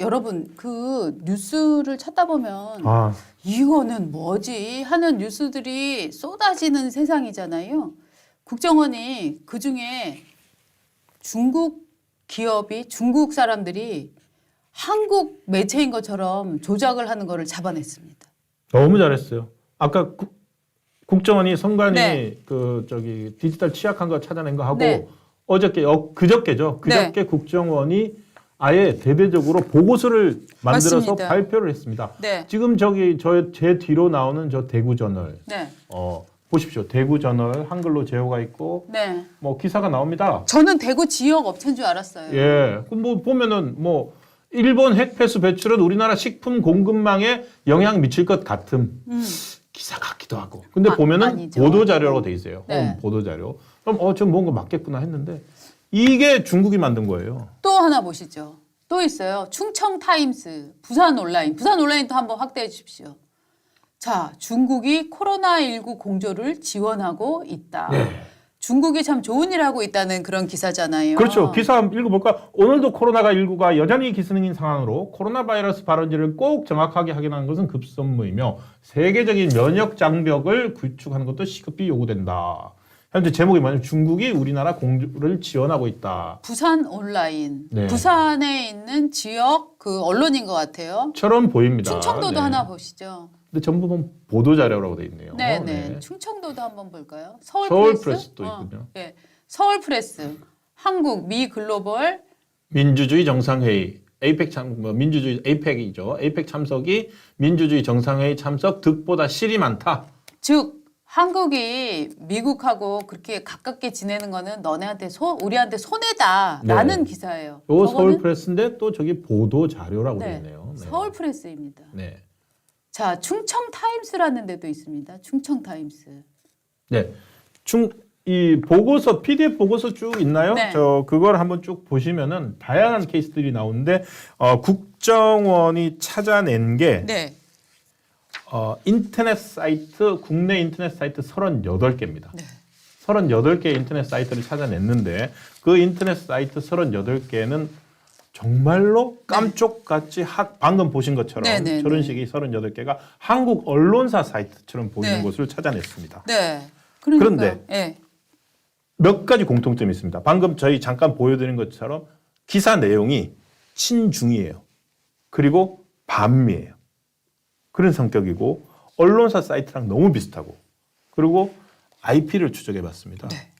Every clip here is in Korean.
여러분 그 뉴스를 찾다 보면 아, 이거는 뭐지 하는 뉴스들이 쏟아지는 세상이잖아요. 국정원이 그 중에 중국 기업이 중국 사람들이 한국 매체인 것처럼 조작을 하는 거를 잡아냈습니다. 너무 잘했어요. 아까 국, 국정원이 선관위 네. 그 저기 디지털 취약한 거 찾아낸 거 하고 네. 어저께 어, 그저께죠. 그저께 국정원이 아예 대대적으로 보고서를 만들어서 맞습니다. 발표를 했습니다. 네, 지금 저기 저 제 뒤로 나오는 저 대구 저널 네, 어 보십시오. 대구 저널 한글로 제호가 있고 네. 뭐 기사가 나옵니다. 저는 대구 지역 업체인 줄 알았어요. 예. 뭐 보면은 뭐 일본 핵폐수 배출은 우리나라 식품 공급망에 영향 미칠 것 같음. 음. 기사 같기도 하고. 근데 아, 보면은 아니죠. 보도 자료라고 돼 있어요. 네. 어, 보도 자료. 그럼 어, 좀 뭔가 맞겠구나 했는데 이게 중국이 만든 거예요. 또 하나 보시죠. 또 있어요. 충청 타임스, 부산 온라인. 부산 온라인도 한번 확대해 주십시오. 자, 중국이 코로나19 공조를 지원하고 있다. 중국이 참 좋은 일 하고 있다는 그런 기사잖아요. 그렇죠. 기사 한번 읽어볼까? 오늘도 코로나가19가 여전히 기승인 상황으로 코로나 바이러스 발원지를 꼭 정확하게 확인하는 것은 급선무이며 세계적인 면역 장벽을 구축하는 것도 시급히 요구된다. 현재 제목이 뭐냐면 중국이 우리나라 공주를 지원하고 있다. 부산 온라인. 네. 부산에 있는 지역 그 언론인 것 같아요. 처럼 보입니다. 충청도도 네. 하나 보시죠. 근데 전부 보면 보도 자료라고 돼 있네요. 네, 네. 충청도도 한번 볼까요? 서울, 서울 프레스? 프레스도 어, 있군요. 네. 서울 프레스, 한국 미 글로벌 민주주의 정상회의 에이펙 참뭐 민주주의 에이펙이죠. 에이펙 참석이 민주주의 정상회의 참석 득보다 실이 많다. 즉 한국이 미국하고 그렇게 가깝게 지내는 거는 너네한테 손 우리한테 손해다라는 네. 기사예요. 요 서울 프레스인데 또 저기 보도 자료라고 돼 네, 있네요. 네. 서울 프레스입니다. 네. 자 충청 타임스라는 데도 있습니다. 충청 타임스. 네. 중, 이 보고서, PDF 보고서 쭉 있나요? 네. 저, 그걸 한번 쭉 보시면은 다양한 케이스들이 나오는데, 어, 국정원이 찾아낸 게, 네, 어, 인터넷 사이트, 국내 인터넷 사이트 38개입니다. 네. 38개 인터넷 사이트를 찾아냈는데, 그 인터넷 사이트 38개는 정말로 깜쪽같이 학, 방금 보신 것처럼 네, 네, 저런 네. 식의 38개가 한국 언론사 사이트처럼 보이는 네. 곳을 찾아냈습니다. 네. 그런데 네. 몇 가지 공통점이 있습니다. 방금 저희 잠깐 보여드린 것처럼 기사 내용이 친중이에요. 그리고 반미예요. 그런 성격이고 언론사 사이트랑 너무 비슷하고 그리고 IP를 추적해 봤습니다. 네.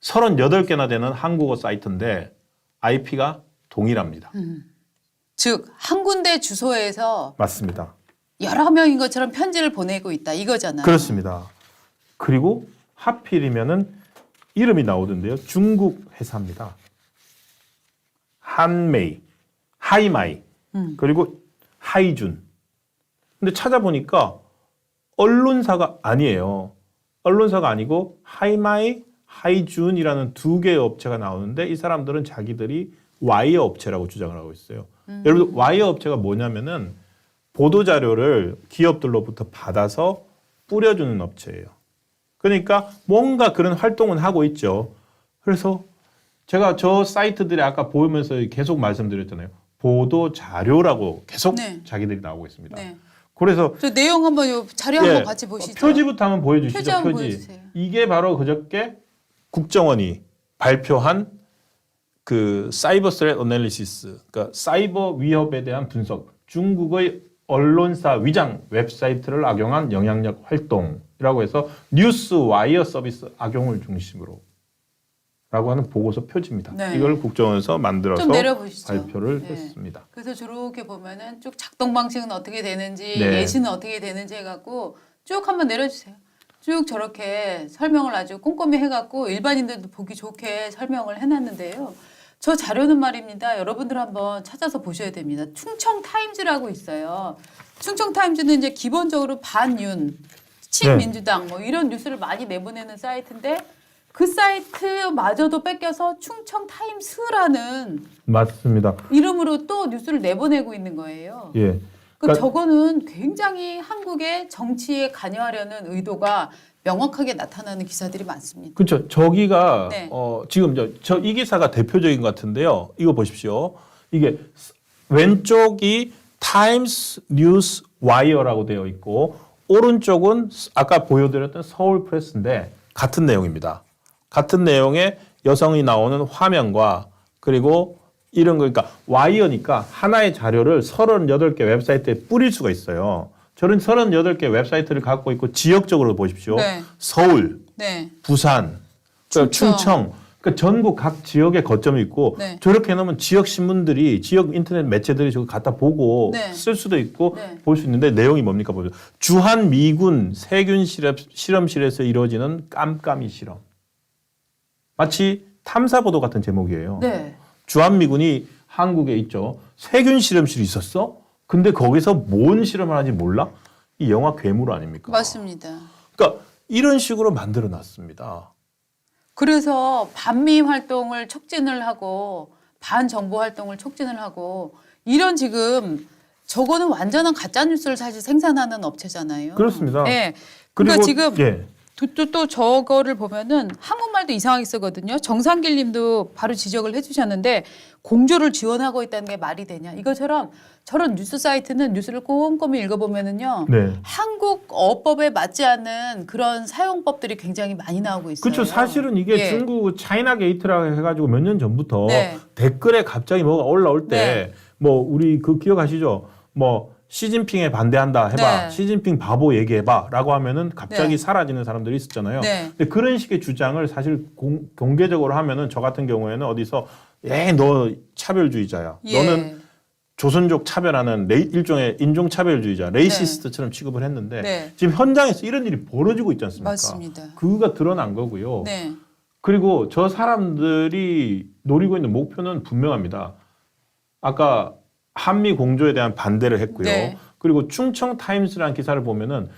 38개나 되는 한국어 사이트인데 IP가 동일합니다. 음. 즉 한 군데 주소에서 맞습니다. 여러 명인 것처럼 편지를 보내고 있다 이거잖아요. 그렇습니다. 그리고 하필이면은 이름이 나오던데요. 중국 회사입니다. 한메이, 하이마이, 음. 그리고 하이준. 근데 찾아보니까 언론사가 아니에요. 언론사가 아니고 하이마이, 하이준이라는 두 개의 업체가 나오는데 이 사람들은 자기들이 와이어 업체라고 주장을 하고 있어요. 음. 여러분 와이어 업체가 뭐냐면은 보도 자료를 기업들로부터 받아서 뿌려주는 업체예요. 그러니까 뭔가 그런 활동은 하고 있죠. 그래서 제가 저 사이트들이 아까 보면서 계속 말씀드렸잖아요. 보도 자료라고 계속 네. 자기들이 나오고 있습니다. 네. 그래서 저 내용 한번 요 자료 예, 한번 같이 보시죠. 표지부터 한번 보여주시죠. 표지 한번 보여주세요. 이게 바로 그저께 국정원이 발표한 그 사이버 스레 어널리시스, 그러니까 사이버 위협에 대한 분석, 중국의 언론사 위장 웹사이트를 악용한 영향력 활동이라고 해서 뉴스 와이어 서비스 악용을 중심으로 라고 하는 보고서 표지입니다. 네. 이걸 국정원에서 만들어서. 발표를 네. 했습니다. 그래서 저렇게 보면은 쭉 작동 방식은 어떻게 되는지 네. 예시는 어떻게 되는지 해갖고 쭉 한번 내려주세요. 쭉 저렇게 설명을 아주 꼼꼼히 해갖고 일반인들도 보기 좋게 설명을 해놨는데요. 저 자료는 말입니다. 여러분들 한번 찾아서 보셔야 됩니다. 충청 타임즈라고 있어요. 충청 타임즈는 이제 기본적으로 반윤, 친민주당 뭐 이런 뉴스를 많이 내보내는 사이트인데 그 사이트마저도 뺏겨서 충청 타임스라는 맞습니다. 이름으로 또 뉴스를 내보내고 있는 거예요. 예. 그 그러니까- 저거는 굉장히 한국의 정치에 관여하려는 의도가 명확하게 나타나는 기사들이 많습니다. 그렇죠. 저기가 네. 어, 지금 저 이 기사가 대표적인 것 같은데요. 이거 보십시오. 이게 왼쪽이 타임스 뉴스 와이어라고 되어 있고 오른쪽은 아까 보여드렸던 서울 프레스인데 같은 내용입니다. 같은 내용의 여성이 나오는 화면과 그리고 이런 거 그러니까 와이어니까 하나의 자료를 38개 웹사이트에 뿌릴 수가 있어요. 저는 38개 웹사이트를 갖고 있고 지역적으로 보십시오. 네. 서울, 네. 부산, 그 충청. 충청, 그 전국 각 지역에 거점이 있고 네. 저렇게 해놓으면 지역 신문들이 지역 인터넷 매체들이 저거 갖다 보고 네. 쓸 수도 있고 네. 볼수 있는데 내용이 뭡니까 보죠. 주한 미군 세균 실험, 실험실에서 이루어지는 깜깜이 실험. 마치 탐사 보도 같은 제목이에요. 네. 주한 미군이 한국에 있죠. 세균 실험실이 있었어? 근데 거기서 뭔 실험을 하는지 몰라? 이 영화 괴물 아닙니까? 맞습니다. 그러니까 이런 식으로 만들어 놨습니다. 그래서 반미 활동을 촉진을 하고 반정부 활동을 촉진을 하고 이런 지금 저거는 완전한 가짜 뉴스를 사실 생산하는 업체잖아요. 그렇습니다. 예. 그러니까 지금 예. 또, 또, 또 저거를 보면은 한국말도 이상하게 쓰거든요. 정상길 님도 바로 지적을 해주셨는데 공조를 지원하고 있다는 게 말이 되냐. 이것처럼 저런 뉴스 사이트는 뉴스를 꼼꼼히 읽어보면은요. 네. 한국 어법에 맞지 않는 그런 사용법들이 굉장히 많이 나오고 있어요. 그렇죠. 사실은 이게 예. 중국 차이나 게이트라고 해가지고 몇 년 전부터 네. 댓글에 갑자기 뭐가 올라올 때 뭐 우리 그 기억하시죠? 뭐 시진핑에 반대한다 해봐. 네. 시진핑 바보 얘기해봐라고 하면은 갑자기 네. 사라지는 사람들이 있었잖아요. 네. 근데 그런 식의 주장을 사실 공, 공개적으로 하면은 저 같은 경우에는 어디서 에너 차별주의자야. 예. 너는 조선족 차별하는 레이, 일종의 인종 차별주의자, 레이시스트처럼 취급을 했는데 네. 지금 현장에서 이런 일이 벌어지고 있지 않습니까? 맞습니다. 그가 드러난 거고요. 네. 그리고 저 사람들이 노리고 있는 목표는 분명합니다. 아까 한미 공조에 대한 반대를 했고요. 네. 그리고 충청 타임스라는 기사를 보면은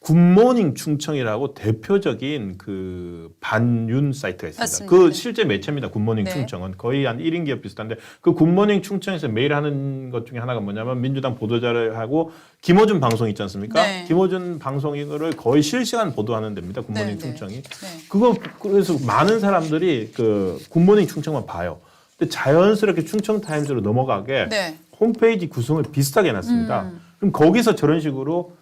굿모닝 충청이라고 대표적인 그 반윤 사이트가 있습니다. 맞습니다. 그 실제 매체입니다. 굿모닝 네. 충청은 거의 한 1인 기업 비슷한데 그 굿모닝 충청에서 매일 하는 것 중에 하나가 뭐냐면 민주당 보도자를 하고 김어준 방송 있지 않습니까? 네. 김어준 방송을 거의 실시간 보도하는 데입니다. 굿모닝 네, 네. 충청이. 네. 그거 그래서 많은 사람들이 그 굿모닝 충청만 봐요. 근데 자연스럽게 충청 타임즈로 넘어가게 네. 홈페이지 구성을 비슷하게 해놨습니다. 음. 그럼 거기서 저런 식으로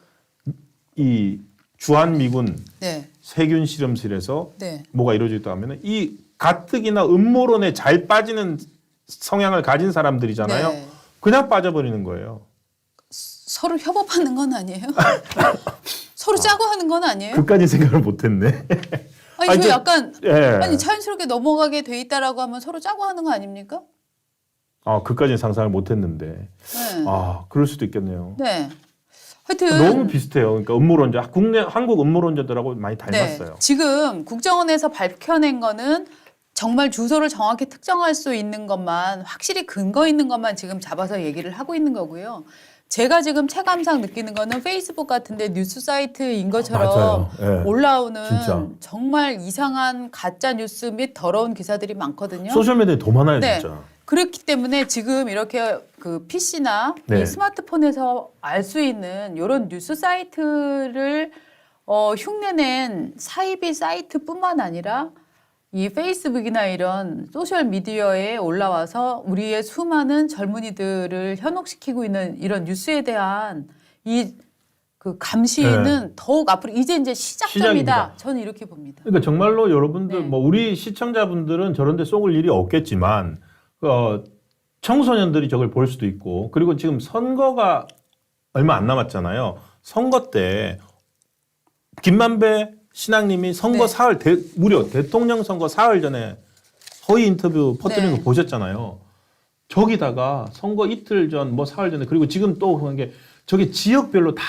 이 주한 미군 네. 세균 실험실에서 네. 뭐가 이루어져 있다 하면은 이 가뜩이나 음모론에 잘 빠지는 성향을 가진 사람들이잖아요. 네. 그냥 빠져버리는 거예요. 서로 협업하는 건 아니에요? 서로 짜고 하는 건 아니에요? 그까지 생각을 못했네. 아니, 아니, 저 저- 약간 예. 아니 자연스럽게 넘어가게 돼 있다라고 하면 서로 짜고 하는 거 아닙니까? 아, 그까지 상상을 못했는데. 네. 아, 그럴 수도 있겠네요. 네. 하여튼 너무 비슷해요. 그러니까 음모론자 국내 한국 음모론자들하고 많이 네. 닮았어요. 지금 국정원에서 밝혀낸 거는 정말 주소를 정확히 특정할 수 있는 것만 확실히 근거 있는 것만 지금 잡아서 얘기를 하고 있는 거고요. 제가 지금 체감상 느끼는 거는 페이스북 같은데 뉴스 사이트인 것처럼 맞아요. 예. 올라오는 진짜. 정말 이상한 가짜 뉴스 및 더러운 기사들이 많거든요. 소셜 미디어에 더 많아요, 네. 진짜. 그렇기 때문에 지금 이렇게 그 PC나 네. 이 스마트폰에서 알 수 있는 이런 뉴스 사이트를 어, 흉내낸 사이비 사이트뿐만 아니라 이 페이스북이나 이런 소셜 미디어에 올라와서 우리의 수많은 젊은이들을 현혹시키고 있는 이런 뉴스에 대한 이 그 감시는 더욱 앞으로 이제 이제 시작점이다. 네. 시작입니다. 저는 이렇게 봅니다. 그러니까 정말로 여러분들 네. 뭐 우리 시청자분들은 저런데 쏘을 일이 없겠지만 어, 청소년들이 저걸 볼 수도 있고 그리고 지금 선거가 얼마 안 남았잖아요. 선거 때 김만배 신앙님이 선거 네. 사흘 대, 무려 대통령 선거 사흘 전에 허위 인터뷰 퍼뜨리는 네. 거 보셨잖아요. 저기다가 선거 이틀 전 뭐 사흘 전에 그리고 지금 또 그런 게 저기 지역별로 다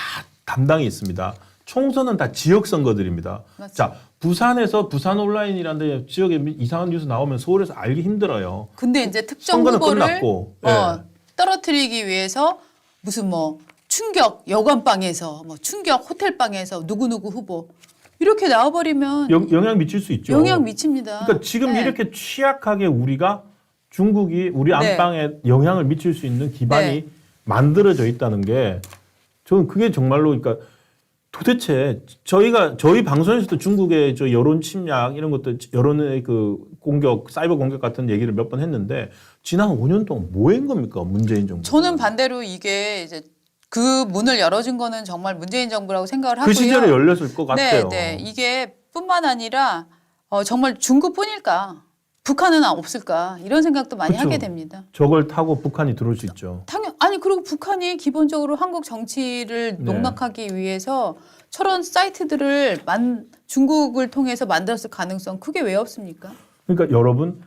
담당이 있습니다. 총선은 다 지역 선거들입니다. 맞습니다. 자, 부산에서 부산 온라인이라는 데 지역에 이상한 뉴스 나오면 서울에서 알기 힘들어요. 근데 이제 특정 선거는 후보를 끝났고. 예. 어, 떨어뜨리기 위해서 무슨 뭐 충격 여관방에서 뭐 충격 호텔방에서 누구 누구 후보 이렇게 나와버리면 영, 영향 미칠 수 있죠. 영향 미칩니다. 그러니까 지금 네. 이렇게 취약하게 우리가 중국이 우리 네. 안방에 영향을 미칠 수 있는 기반이 네. 만들어져 있다는 게 저는 그게 정말로 그러니까 도대체 저희가 저희 방송에서도 중국의 저 여론 침략 이런 것들 여론의 그 공격, 사이버 공격 같은 얘기를 몇 번 했는데 지난 5년 동안 뭐한 겁니까 문재인 정부? 저는 반대로 이게 이제 그 문을 열어준 거는 정말 문재인 정부라고 생각을 하고요. 그 시절에 열렸을 것 같아요. 네, 네. 이게 뿐만 아니라 어, 정말 중국뿐일까? 북한은 없을까? 이런 생각도 많이 그쵸. 하게 됩니다. 저걸 타고 북한이 들어올 수 있죠. 당연 아니 그리고 북한이 기본적으로 한국 정치를 네. 농락하기 위해서 저런 사이트들을 만 중국을 통해서 만들었을 가능성 크게 왜 없습니까? 그러니까 여러분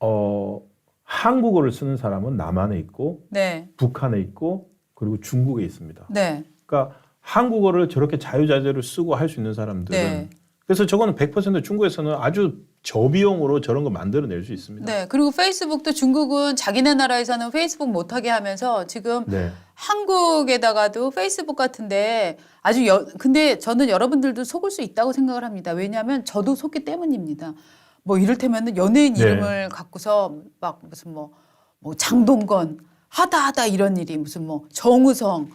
어, 한국어를 쓰는 사람은 남한에 있고 네, 북한에 있고 그리고 중국에 있습니다. 네, 그러니까 한국어를 저렇게 자유자재로 쓰고 할 수 있는 사람들은 네. 그래서 저거는 100% 중국에서는 아주 저비용으로 저런 거 만들어낼 수 있습니다. 네. 그리고 페이스북도 중국은 자기네 나라에서는 페이스북 못하게 하면서 지금 네. 한국에다가도 페이스북 같은데 아주 여, 근데 저는 여러분들도 속을 수 있다고 생각을 합니다. 왜냐하면 저도 속기 때문입니다. 뭐 이를테면 연예인 네. 이름을 갖고서 막 무슨 뭐, 뭐 장동건 하다 하다 이런 일이 무슨 뭐 정우성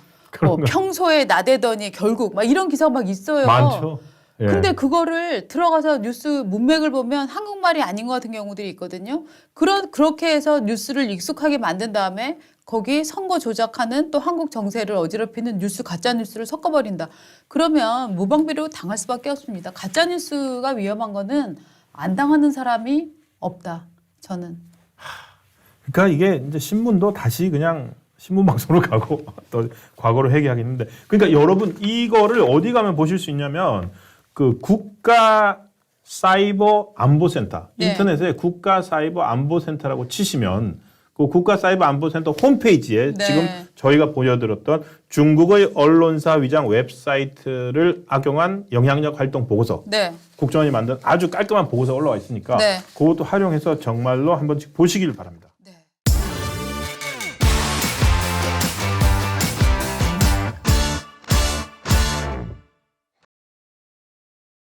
뭐 거. 평소에 나대더니 결국 막 이런 기사가 막 있어요. 많죠. 예. 근데 그거를 들어가서 뉴스 문맥을 보면 한국말이 아닌 것 같은 경우들이 있거든요. 그런 그렇게 해서 뉴스를 익숙하게 만든 다음에 거기 선거 조작하는 또 한국 정세를 어지럽히는 뉴스 가짜 뉴스를 섞어버린다. 그러면 무방비로 당할 수밖에 없습니다. 가짜 뉴스가 위험한 거는 안 당하는 사람이 없다. 저는 그러니까 이게 이제 신문도 다시 그냥 신문 방송으로 가고 또 과거로 회귀하겠는데 그러니까 여러분 이거를 어디 가면 보실 수 있냐면 그 국가 사이버 안보센터 네. 인터넷에 국가 사이버 안보센터라고 치시면 그 국가 사이버 안보센터 홈페이지에 네. 지금 저희가 보여드렸던 중국의 언론사 위장 웹사이트를 악용한 영향력 활동 보고서 네, 국정원이 만든 아주 깔끔한 보고서 올라와 있으니까 네. 그것도 활용해서 정말로 한 번씩 보시길 바랍니다.